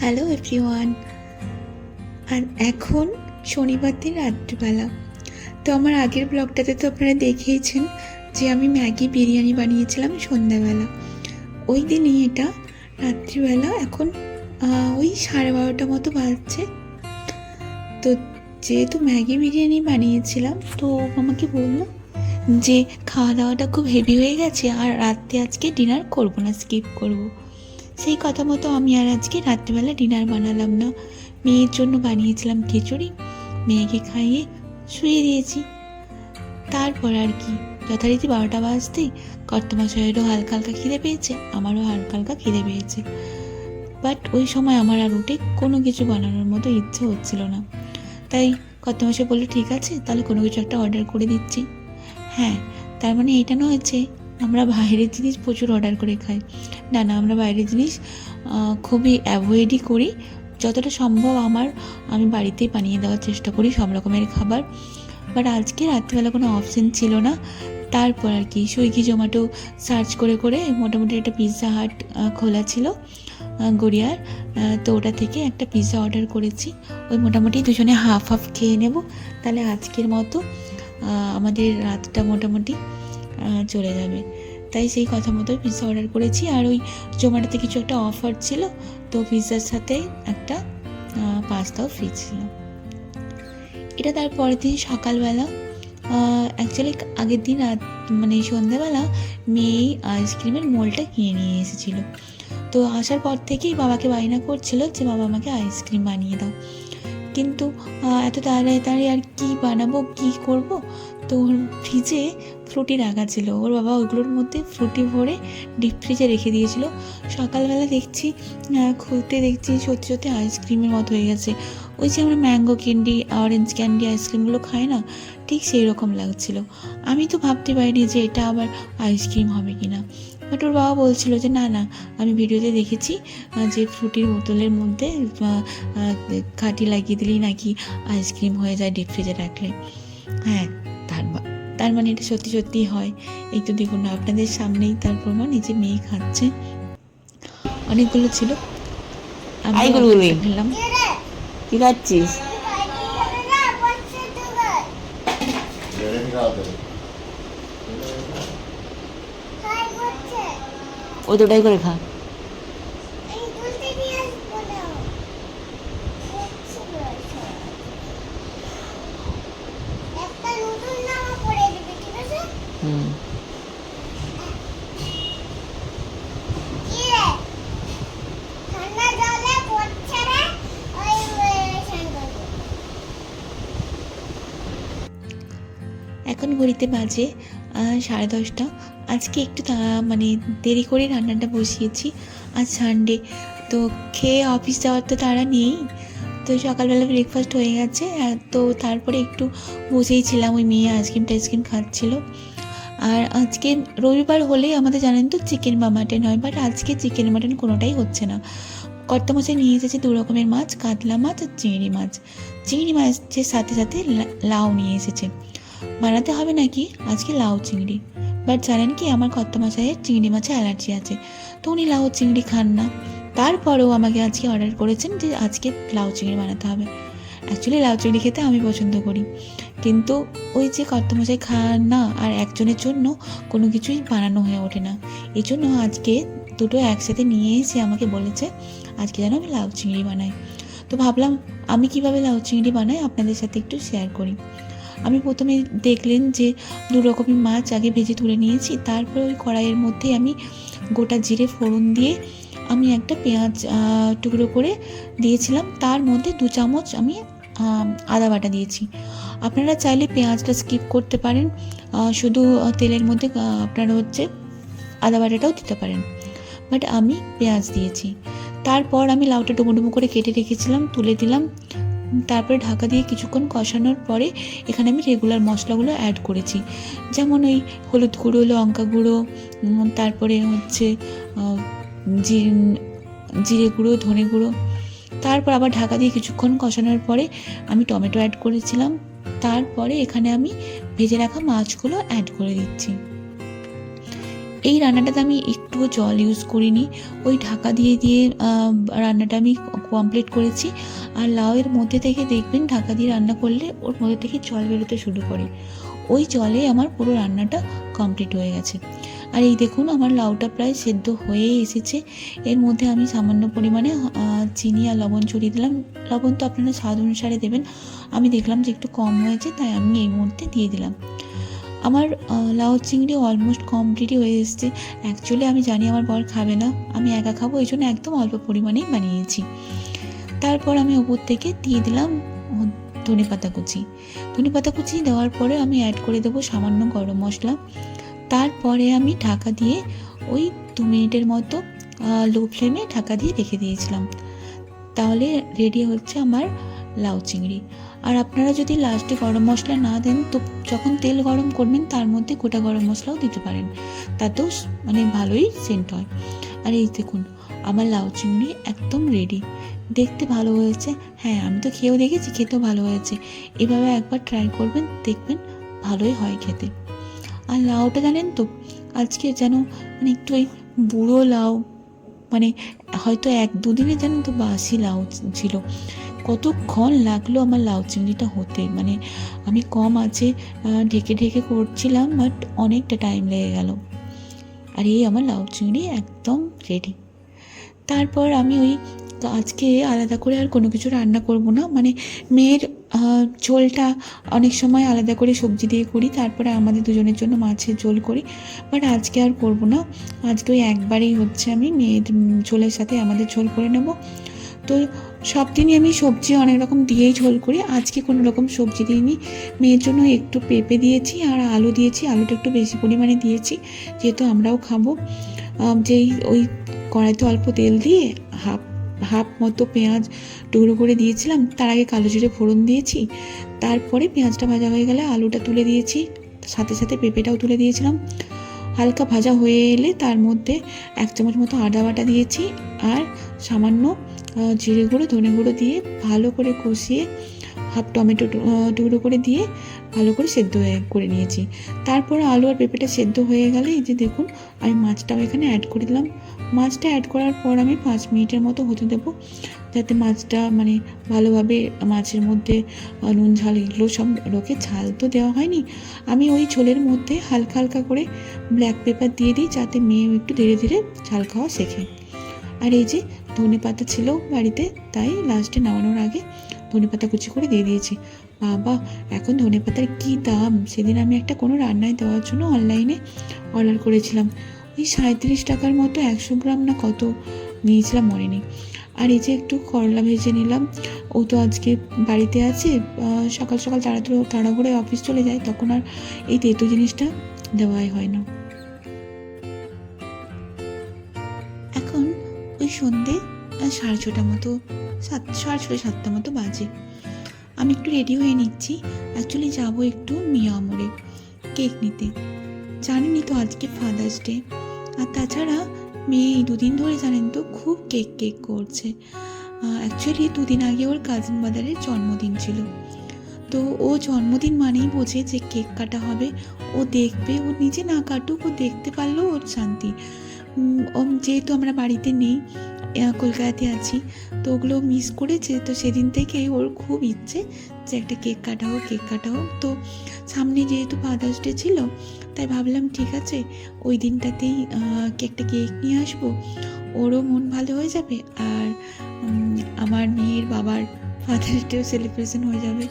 Hello everyone. আর এখন শনিবার দিন রাত্রিবেলা। তো আমার আগের ব্লগটাতে তো আপনারা দেখেইছেন যে আমি ম্যাগি বিরিয়ানি বানিয়েছিলাম সন্ধ্যাবেলা। ওই দিনই এটা, রাত্রিবেলা এখন ওই সাড়ে বারোটা মতো বাজছে। তো যেহেতু ম্যাগি বিরিয়ানি বানিয়েছিলাম, তো আমাকে বলল যে খাওয়া দাওয়াটা খুব হেভি হয়ে গেছে আর রাত্রে আজকে ডিনার করব না স্কিপ করব। সেই কথা মতো আমি আর আজকে রাত্রিবেলা ডিনার বানালাম না। মেয়ের জন্য বানিয়েছিলাম খিচুড়ি, মেয়েকে খাইয়ে শুয়ে দিয়েছি। তারপর আর কি, যথারীতি বারোটা বাজতেই কর্তমাশয়েরও হালকা হালকা খিদে পেয়েছে, আমারও হালকা হালকা খিদে পেয়েছে। বাট ওই সময় আমার আর উঠে কোনো কিছু বানানোর মতো ইচ্ছে হচ্ছিল না। তাই কর্তমাশয় বলল, ঠিক আছে, তাহলে কোনো কিছু একটা অর্ডার করে দিচ্ছি। হ্যাঁ তার মানে এটা নয় যে আমরা বাইরের জিনিস প্রচুর অর্ডার করে খাই। না না, আমরা বাইরের জিনিস খুবই অ্যাভয়েডই করি। যতটা সম্ভব আমার, আমি বাড়িতেই বানিয়ে দেওয়ার চেষ্টা করি সব রকমের খাবার। বাট আজকে রাত্রিবেলা কোনো অপশন ছিল না। তারপর আর কি, সুইগি, জোম্যাটো সার্চ করে করে মোটামুটি একটা পিৎজা হাট খোলা ছিল গড়িয়ার। তো ওটা থেকে একটা পিৎজা অর্ডার করেছি। ওই মোটামুটি দুজনে হাফ হাফ খেয়ে নেব। তাহলে আজকের মতো আমাদের রাতটা মোটামুটি চলে যাবে। তাই সেই কথা মতো পিৎজা অর্ডার করেছি। আর ওই জোম্যাটোতে কিছু একটা অফার ছিল, তো পিৎজার সাথে একটা পাস্তাও ফ্রি ছিল। এটা তার পরের দিন সকালবেলা অ্যাকচুয়ালি আগের দিন রাত মানে সন্ধ্যাবেলা মেয়ে আইসক্রিমের মোলটা কিনে নিয়ে এসেছিল। তো আসার পর থেকেই বাবাকে বায়না করছিল যে, বাবা, আমাকে আইসক্রিম বানিয়ে দাও। কিন্তু এত তাড়াতাড়ি আর কি বানাবো, কি করব? তো ফ্রিজে ফ্রুটি রাখা ছিল। ওর বাবা ওইগুলোর মধ্যে ফ্রুটি ভরে ডিপ ফ্রিজে রেখে দিয়েছিল। সকালবেলা দেখছি খুলতে দেখছি সত্যি সত্যি আইসক্রিমের মতো হয়ে গেছে। ওই যে আমরা ম্যাঙ্গো ক্যান্ডি, অরেঞ্জ ক্যান্ডি আইসক্রিমগুলো খাই না, ঠিক সেই রকম লাগছিল। আমি তো ভাবতে পারিনি যে এটা আবার আইসক্রিম হবে কি না বাট ওর বাবা বলছিল যে, না না, আমি ভিডিওতে দেখেছি যে ফ্রুটির বোতলের মধ্যে কাঠি লাগিয়ে দিলেই নাকি আইসক্রিম হয়ে যায় ডিপ ফ্রিজে রাখলে। হ্যাঁ মা- তার মানে এটা সত্যি সত্যি হয়। এই তো দেখুন আপনাদের সামনেই তার প্রমাণ এই যে মেয়ে খাচ্ছে। অনেকগুলো ছিল। আমি আই কি খাচ্ছিস? ও দুটাই করে খা। বাজে সাড়ে দশটা। আজকে একটু মানে দেরি করে রান্নাটা বসিয়েছি। আজ সানডে তো খেয়ে অফিস যাওয়ার তো তারা নেই। তো সকালবেলা ব্রেকফাস্ট হয়ে গেছে। তো তারপরে একটু বসেই ছিলাম। ওই মেয়ে আইসক্রিম টাইসক্রিম খাচ্ছিল। আর আজকে রবিবার হলেই আমাদের জানেন তো চিকেন বা মাটন হয় বাট আজকে চিকেন মাটন কোনোটাই হচ্ছে না। কর্তামশাই নিয়ে এসেছে দু রকমের মাছ, কাতলা মাছ আর চিংড়ি মাছ। চিংড়ি মাছের সাথে সাথে লাউ নিয়ে এসেছে। বানাতে হবে নাকি? আজকে লাউ চিংড়ি। বাট জানেন কি, আমার কর্তামশাইয়ের চিংড়ি মাছে অ্যালার্জি আছে, তো উনি লাউ চিংড়ি খান না। তারপরেও আমাকে আজকে অর্ডার করেছেন যে আজকে লাউ চিংড়ি বানাতে হবে। অ্যাকচুয়ালি লাউ চিংড়ি খেতে আমি পছন্দ করি। কিন্তু ওই যে কর্তমশাই খান না, আর একজনের জন্য কোনো কিছুই বানানো হয়ে ওঠে না। এই জন্য আজকে দুটো একসাথে নিয়ে এসে আমাকে বলেছে, আজকে যেন আমি লাউ চিংড়ি বানাই। তো ভাবলাম, আমি কীভাবে লাউ চিংড়ি বানাই, আপনাদের সাথে একটু শেয়ার করি। আমি প্রথমে দেখলেন যে দু রকমের মাছ আগে ভেজে তুলে নিয়েছি। তারপরে ওই কড়াইয়ের মধ্যে আমি গোটা জিরে ফোড়ন দিয়ে আমি একটা পেঁয়াজ টুকরো করে দিয়েছিলাম। তার মধ্যে দু চামচ আমি আদা বাটা দিয়েছি। আপনারা চাইলে পেঁয়াজটা স্কিপ করতে পারেন। শুধু তেলের মধ্যে আপনারা হচ্ছে আদা বাটাটাও দিতে পারেন। বাট আমি পেঁয়াজ দিয়েছি। তারপর আমি লাউটা ডুমো ডুমো করে কেটে রেখেছিলাম, তুলে দিলাম। তারপরে ঢাকা দিয়ে কিছুক্ষণ কষানোর পরে এখানে আমি রেগুলার মশলাগুলো অ্যাড করেছি। যেমন ওই হলুদ গুঁড়ো, লঙ্কা গুঁড়ো তারপরে হচ্ছে জিরে গুঁড়ো, ধনে গুঁড়ো। তারপর আবার ঢাকা দিয়ে কিছুক্ষণ কষানোর পরে আমি টমেটো অ্যাড করেছিলাম। তারপরে এখানে আমি ভেজে রাখা মাছগুলো অ্যাড করে দিচ্ছি। এই রান্নাটাতে আমি একটুও জল ইউজ করিনি। ওই ঢাকা দিয়ে দিয়ে রান্নাটা আমি কমপ্লিট করেছি। আর লাউয়ের মধ্যে থেকে দেখবেন ঢাকা দিয়ে রান্না করলে ওর মধ্যে থেকে জল বেরোতে শুরু করে। ওই জলে আমার পুরো রান্নাটা কমপ্লিট হয়ে গেছে। আর এই দেখুন আমার লাউটা প্রায় সেদ্ধ হয়েই এসেছে। এর মধ্যে আমি সামান্য পরিমাণে চিনি আর লবণ ছড়িয়ে দিলাম। লবণ তো আপনারা স্বাদ অনুসারে দেবেন। আমি দেখলাম যে একটু কম হয়েছে, তাই আমি এই মুহূর্তে দিয়ে দিলাম। আমার লাউ চিংড়ি অলমোস্ট কমপ্লিটই হয়ে এসেছে। অ্যাকচুয়ালি আমি জানি আমার বর খাবে না। আমি একা খাব এই জন্য একদম অল্প পরিমাণেই বানিয়েছি। তারপর আমি ওপর থেকে দিয়ে দিলাম ধনে পাতা কুচি। ধনে পাতা কুচি দেওয়ার পরে আমি অ্যাড করে দেবো সামান্য গরম মশলা। তারপরে আমি ঢাকা দিয়ে ওই দু মিনিটের মতো লো ফ্লেমে ঢাকা দিয়ে রেখে দিয়েছিলাম। তাহলে রেডি হচ্ছে আমার লাউ চিংড়ি। আর আপনারা যদি লাস্টে গরম মশলা না দেন, তো যখন তেল গরম করবেন, তার মধ্যে গোটা গরম মশলাও দিতে পারেন। তাতেও মানে ভালোই সেন্ট হয়। আর এই দেখুন, আমার লাউ চিংড়ি একদম রেডি দেখতে ভালো হয়েছে। হ্যাঁ আমি তো খেয়েও দেখেছি, খেতেও ভালো হয়েছে। এভাবে একবার ট্রাই করবেন, দেখবেন ভালোই হয় খেতে। আর লাউটা জানেন তো, আজকে যেন মানে একটু ওই বুড়ো লাউ মানে হয়তো এক দুদিনে জানেন তো বাসি লাউ ছিল। কতক্ষণ লাগল আমার লাউ চিংড়িটা হতে। মানে আমি কম আছে ঢেকে ঢেকে করছিলাম বাট অনেকটা টাইম লেগে গেল। আর এই আমার লাউ চিংড়ি একদম রেডি তারপর আমি ওই আজকে আলাদা করে আর কোনো কিছু রান্না করব না। মানে মেয়ের ঝোলটা অনেক সময় আলাদা করে সবজি দিয়ে করি, তারপরে আমাদের দুজনের জন্য মাছের ঝোল করি। বাট আজকে আর করব না। আজকে ওই একবারেই হচ্ছে আমি মেয়ের ঝোলের সাথে আমাদের ঝোল করে নেব। তো সব দিনই আমি সবজি অনেক রকম দিয়েই ঝোল করি। আজকে কোনো রকম সবজি দিইনি। মেয়ের জন্য একটু পেঁপে দিয়েছি আর আলু দিয়েছি। আলুটা একটু বেশি পরিমাণে দিয়েছি, যেহেতু আমরাও খাব। যেই ওই কড়াইতে অল্প তেল দিয়ে হাফ হাফ মতো পেঁয়াজ টুকরো করে দিয়েছিলাম। তার আগে কালো জিরে ফোড়ন দিয়েছি। তারপরে পেঁয়াজটা ভাজা হয়ে গেলে আলুটা তুলে দিয়েছি। সাথে সাথে পেঁপেটাও তুলে দিয়েছিলাম। হালকা ভাজা হয়ে এলে তার মধ্যে এক চামচ মতো আদা বাটা দিয়েছি আর সামান্য জিরে গুঁড়ো, ধনে গুঁড়ো দিয়ে ভালো করে কষিয়ে হাফ টমেটো টুকরো করে দিয়ে ভালো করে সেদ্ধ করে নিয়েছি। তারপরে আলু আর পেঁপেটা সেদ্ধ হয়ে গেলে এই যে দেখুন, আমি মাছটাও এখানে অ্যাড করে দিলাম। মাছটা অ্যাড করার পর আমি পাঁচ মিনিটের মতো হতে দেবো, যাতে মাছটা মানে ভালোভাবে মাছের মধ্যে নুন ঝাল এগুলো সব লোকে ঝাল তো দেওয়া হয়নি। আমি ওই ঝোলের মধ্যে হালকা হালকা করে ব্ল্যাক পেপার দিয়ে দিই, যাতে মেয়েও একটু ধীরে ধীরে ঝাল খাওয়া শেখে। আর এই যে ধনে পাতা ছিল বাড়িতে, তাই লাস্টে নামানোর আগে ধনে পাতা কুচি করে দিয়ে দিয়েছি। বাবা, এখন ধনে পাতার কী দাম? সেদিন আমি একটা কোনো রান্নায় দেওয়ার জন্য অনলাইনে অর্ডার করেছিলাম। ওই সাঁত্রিশ টাকার মতো একশো গ্রাম না কত নিয়েছিলাম মনে নেই। আর এই যে একটু করলা ভেজে নিলাম। ও তো আজকে বাড়িতে আছে। সকাল সকাল তাড়াতাড়ি তাড়াহুড়ে অফিস চলে যায়। তখন আর এই তেতো জিনিসটা দেওয়াই হয় না। এখন ওই সন্ধে সাড়ে ছটা মতো, সাত, সাড়ে ছটা, সাতটা মতো বাজে। আমি একটু রেডি হয়ে নিচ্ছি। অ্যাকচুয়ালি যাব একটু মিয়ামরে কেক নিতে। জানেনই তো আজকে ফাদার্স ডে আর তাছাড়া মেয়ে এই দুদিন ধরে জানেন তো খুব কেক কেক করছে। অ্যাকচুয়ালি দুদিন আগে ওর কাজিন বাদারের জন্মদিন ছিল। তো ও জন্মদিন মানেই বোঝে যে কেক কাটা হবে। ও দেখবে, ও নিজে না কাটুক, ও দেখতে পারলেও ওর শান্তি। ও যেহেতু আমরা বাড়িতে নেই কলকাতাতে আছি, তো ওগুলো মিস করেছে। তো সেদিন থেকে ওর খুব ইচ্ছে যে একটা কেক কাটা হোক, কেক কাটা হোক। তো সামনে যেহেতু ফাদার্স ডে ছিল তাই ভাবলাম, ঠিক আছে, ওই দিনটাতেই একটা কেক নিয়ে আসব। ওরও মন ভালো হয়ে যাবে আর আমার মেয়ের বাবার ফাদার্স ডেও সেলিব্রেশন হয়ে যাবে।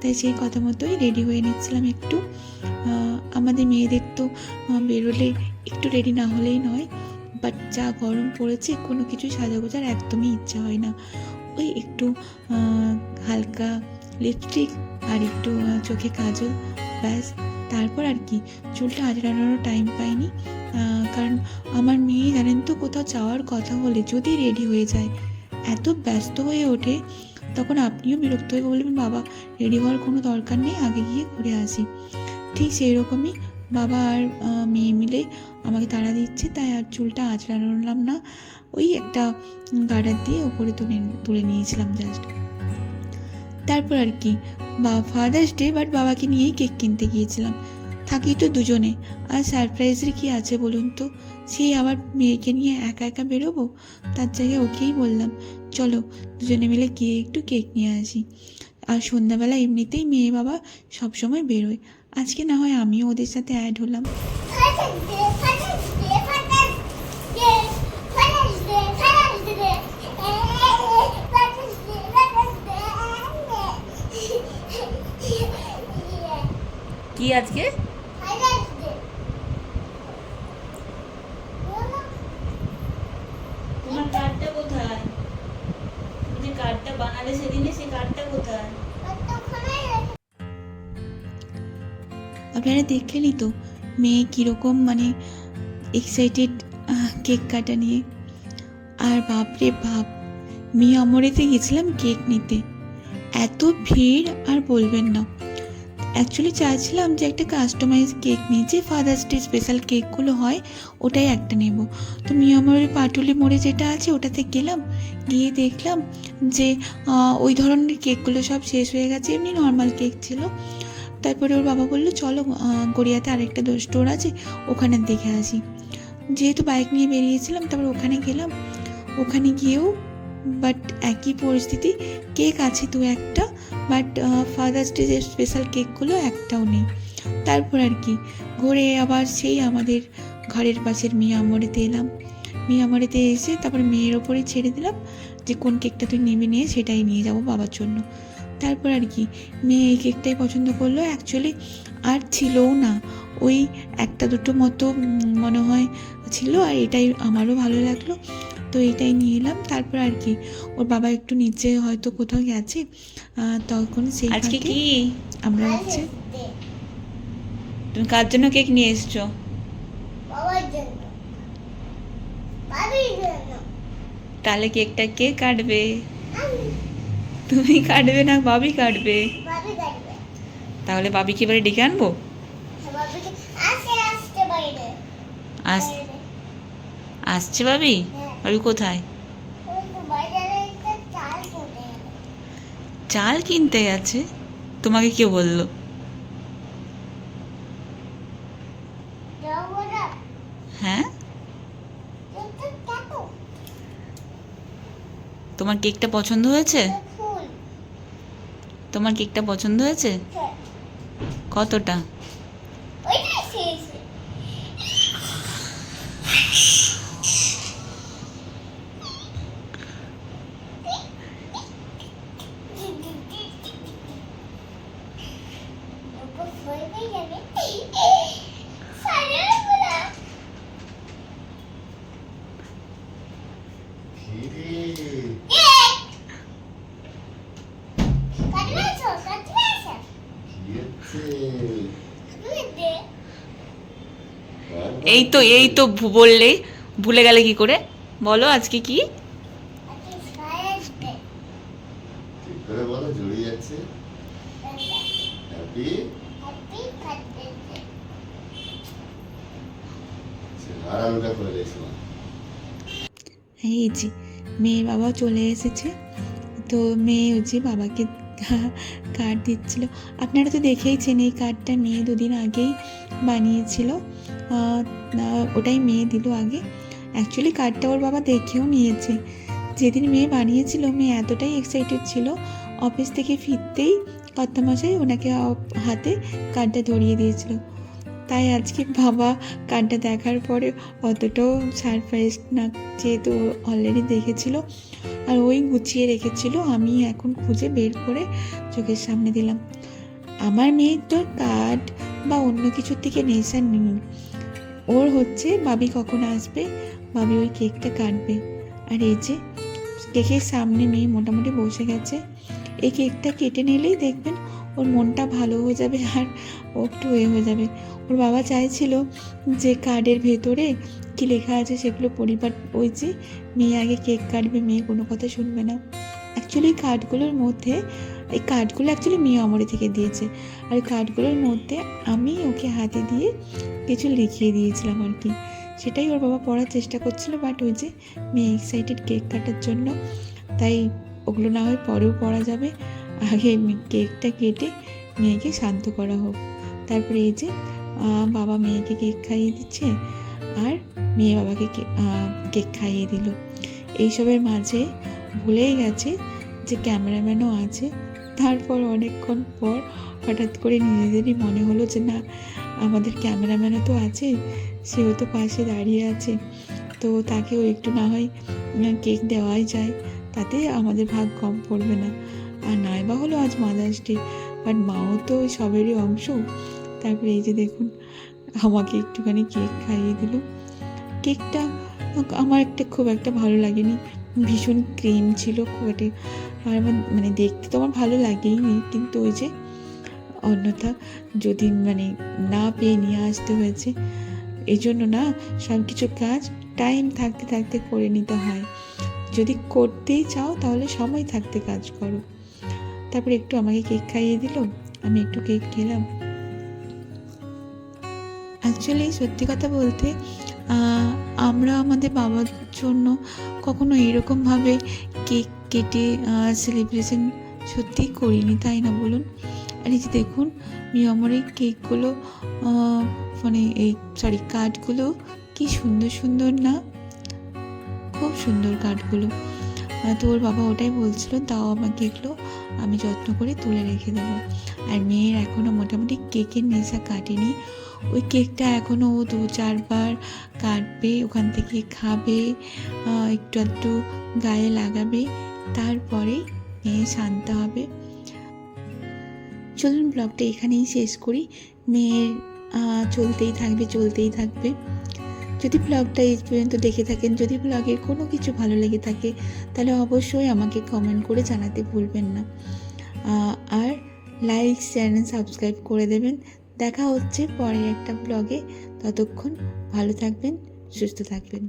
তাই সেই কথা মতোই রেডি হয়ে নিচ্ছিলাম একটু। আমাদের মেয়েদের তো বেরোলে একটু রেডি না হলেই নয়। বাট যা গরম পড়েছে, কোনো কিছু সাজাগোজার একদমই ইচ্ছা হয় না। ওই একটু হালকা লিপস্টিক আর একটু চোখে কাজল, ব্যাস। তারপর আর কি, চুলটা আজরানোরও টাইম পাইনি। কারণ আমার মেয়ে জানেন তো কোথাও যাওয়ার কথা হলে যদি রেডি হয়ে যায়, এত ব্যস্ত হয়ে ওঠে, তখন আপনিও বিরক্ত হয়ে বলবেন, বাবা রেডি হওয়ার কোনো দরকার নেই, আগে গিয়ে ঘুরে আসি। ঠিক সেই রকমই বাবা আর মেয়ে মিলে আমাকে তাড়া দিচ্ছে, তাই আর চুলটা আঁচড়ালাম না। ওই একটা গার্ডার দিয়ে ওপরে তুলে তুলে নিয়েছিলাম জাস্ট তারপর আর কি। বা ফাদার্স ডে বাট বাবাকে নিয়েই কেক কিনতে গিয়েছিলাম। থাকি তো দুজনে। আর সারপ্রাইজের কি আছে বলুন তো? সেই আবার মেয়েকে নিয়ে একা একা বেরোবো? তার জায়গায় ওকেই বললাম, চলো দুজনে মিলে গিয়ে একটু কেক নিয়ে আসি। আর সন্ধ্যাবেলা এমনিতেই মেয়ে বাবা সবসময় বেরোয়। আজকে না হয় আমিও ওদের সাথে অ্যাড হলাম। কি আজকে? তোমার কার্ডটা কোথায়? যে কার্ডটা বানালে সেদিনে সেই কার্ডটা কোথায়? আপনারা দেখলেনই তো মেয়ে কীরকম মানে এক্সাইটেড কেক কাটা নিয়ে। আর বাপরে বাপ মেয়ে অমরেতে গেছিলাম কেক নিতে। এত ভিড় আর বলবেন না। অ্যাকচুয়ালি চাইছিলাম যে একটা কাস্টমাইজ কেক নিই, যে ফাদার্স ডে স্পেশাল কেকগুলো হয়, ওটাই একটা নেব। তো মিয়ামরের পাটুলি মোড়ে যেটা আছে, ওটাতে গেলাম, গিয়ে দেখলাম যে ওই ধরনের কেকগুলো সব শেষ হয়ে গেছে, এমনি নর্মাল কেক ছিল। তারপরে ওর বাবা বলল, চলো গড়িয়াতে আরেকটা স্টোর আছে, ওখানে দেখে আসি। যেহেতু বাইক নিয়ে বেরিয়েছিলাম, তারপর ওখানে গেলাম। ওখানে গিয়েও বাট একই পরিস্থিতি কেক আছে দু একটা বাট ফাদার্স ডে যে স্পেশাল কেকগুলো একটাও নেই। তারপর আর কি, ঘুরে আবার সেই আমাদের ঘরের পাশের মিয়ামরেতে এলাম। মিয়ামরেতে এসে তারপর মেয়ের ওপরে ছেড়ে দিলাম যে, কোন কেকটা তুই নেবে নিয়ে সেটাই নিয়ে যাব বাবার জন্য। তারপর আর কি, মেয়ে এই কেকটাই পছন্দ করল। অ্যাকচুয়ালি আর ছিলও না। ওই একটা দুটো মতো মনে হয় ছিল আর এটাই আমারও ভালো লাগল। তো এইটাই নিয়ে এলাম। তারপর আর কি ওর বাবা একটু নিচে হয়তো কোথাও গেছে। তখন সেই আজকে কি? আমরা হচ্ছে তুমি কার জন্য কেক নিয়ে এসছো? তাহলে কেকটা কে কাটবে? তুমি কাটবে না বাবি কাটবে? তাহলে বাবিকে এবারে ডেকে আনব? আসছে বাবি? হ্যাঁ কোথায়? চাল কিনতে গেছে। তোমাকে কে বলল? হ্যাঁ? তোমার কেকটা পছন্দ হয়েছে? তোমার কেকটা পছন্দ হয়েছে? হ্যাঁ। কতটা ওইটাই শেষ হয়ে যাবে সারা বলা কাটবে আছো কাটবে আছো তুমি দে এই তো এই তো বললে, ভুলে গেলে কি করে? বলো আজকে কি? বলো জড়িয়ে যাচ্ছে করে দিয়েছিলাম। এই যে মেয়ে বাবা চলে এসেছে। তো মেয়ে হচ্ছে বাবাকে কার্ড দিচ্ছিল। আপনারা তো দেখেইছেন এই কার্ডটা মেয়ে দুদিন আগেই বানিয়েছিল। ওটাই মেয়ে দিল আগে। অ্যাকচুয়ালি কার্ডটা ওর বাবা দেখেও নিয়েছে। যেদিন মেয়ে বানিয়েছিল, মেয়ে এতটাই এক্সাইটেড ছিল। অফিস থেকে ফিরতেই কর্তামশাই ওনাকে হাতে কার্ডটা ধরিয়ে দিয়েছিল। তাই আজকে বাবা কার্ডটা দেখার পরে অতটাও সারপ্রাইজ না, যেহেতু অলরেডি দেখেছিল। আর ওই গুছিয়ে রেখেছিল, আমি এখন খুঁজে বের করে চোখের সামনে দিলাম। আমার মেয়ের তো কার্ড বা অন্য কিছুর থেকে নেশা নেই। ওর হচ্ছে বাবি কখন আসবে? বাবি ওই কেকটা কাটবে। আর এই যে কেকের সামনে মেয়ে মোটামুটি বসে গেছে। এই কেকটা কেটে নিলেই দেখবেন ওর মনটা ভালো হয়ে যাবে আর ও একটু এ হয়ে যাবে। ওর বাবা চাইছিল যে কার্ডের ভেতরে কি লেখা আছে সেগুলো পরিবার ওই যে মেয়ে আগে কেক কাটবে, মেয়ে কোনো কথা শুনবে না। অ্যাকচুয়ালি কার্ডগুলোর মধ্যে, এই কার্ডগুলো অ্যাকচুয়ালি মেয়ে অমরে থেকে দিয়েছে। আর কার্ডগুলোর মধ্যে আমি ওকে হাতে দিয়ে কিছু লিখিয়ে দিয়েছিলাম আর কি। সেটাই ওর বাবা পড়ার চেষ্টা করছিল বাট ওই যে মেয়ে এক্সাইটেড কেক কাটার জন্য, তাই ওগুলো না হয় পরেও পড়া যাবে। আগে কেকটা কেটে মেয়েকে শান্ত করা হোক। তারপরে এই যে বাবা মেয়েকে কেক খাইয়ে দিচ্ছে আর মেয়ে বাবাকে কেক খাইয়ে দিল। এইসবের মাঝে ভুলেই গেছে যে ক্যামেরাম্যানও আছে। তারপর অনেকক্ষণ পর হঠাৎ করে নিজেদেরই মনে হলো যে না, আমাদের ক্যামেরাম্যানও তো আছে, সেও তো পাশে দাঁড়িয়ে আছে। তো তাকেও একটু না হয় কেক দেওয়াই যায়, তাতে আমাদের ভাগ কম পড়বে না। আর নয় বা হলো আজ মাদার্স ডে, বাট মাও তো সবেরই অংশ। তারপরে এই যে দেখুন, আমাকে একটুখানি কেক খাইয়ে দিল। কেকটা আমার একটা খুব একটা ভালো লাগেনি। ভীষণ ক্রিম ছিল খুব একটা। আর আমার মানে দেখতে তো আমার ভালো লাগেইনি, কিন্তু ওই যে অন্যথা যদি মানে না পেয়ে নিয়ে আসতে হয়েছে এই জন্য না সব কিছু কাজ টাইম থাকতে থাকতে করে নিতে হয়। যদি করতেই চাও তাহলে সময় থাকতে কাজ করো। তারপরে একটু আমাকে কেক খাইয়ে দিল, আমি একটু কেক খেলাম। অ্যাকচুয়ালি সত্যি কথা বলতে আমরা আমাদের বাবার জন্য কখনো এরকমভাবে কেক কেটে সেলিব্রেশন সত্যিই করিনি তাই না বলুন? আর এই যে দেখুন মিয়মর এই কেকগুলো মানে এই সরি কার্ডগুলো কি সুন্দর সুন্দর না? খুব সুন্দর আহ, তো ওর বাবা ওটাই বলছিল তাও আমাকে এগুলো আমি যত্ন করে তুলে রেখে দেবো। আর মেয়ের এখনও মোটামুটি কেকের নেশা কাটেনি। ওই কেকটা এখনও ও দু চারবার কাটবে, ওখান থেকে খাবে একটু একটু গায়ে লাগাবে, তারপরে মেয়ে শান্ত হবে। চলুন ব্লগটা এখানেই শেষ করি। মেয়ের চলতেই থাকবে চলতেই থাকবে। যদি ব্লগটা এই পর্যন্ত দেখে থাকেন, যদি ব্লগের কোনো কিছু ভালো লেগে থাকে, তাহলে অবশ্যই আমাকে কমেন্ট করে জানাতে ভুলবেন না। আর লাইক চ্যানেল সাবস্ক্রাইব করে দেবেন। দেখা হচ্ছে পরের একটা ব্লগে ততক্ষণ ভালো থাকবেন সুস্থ থাকবেন।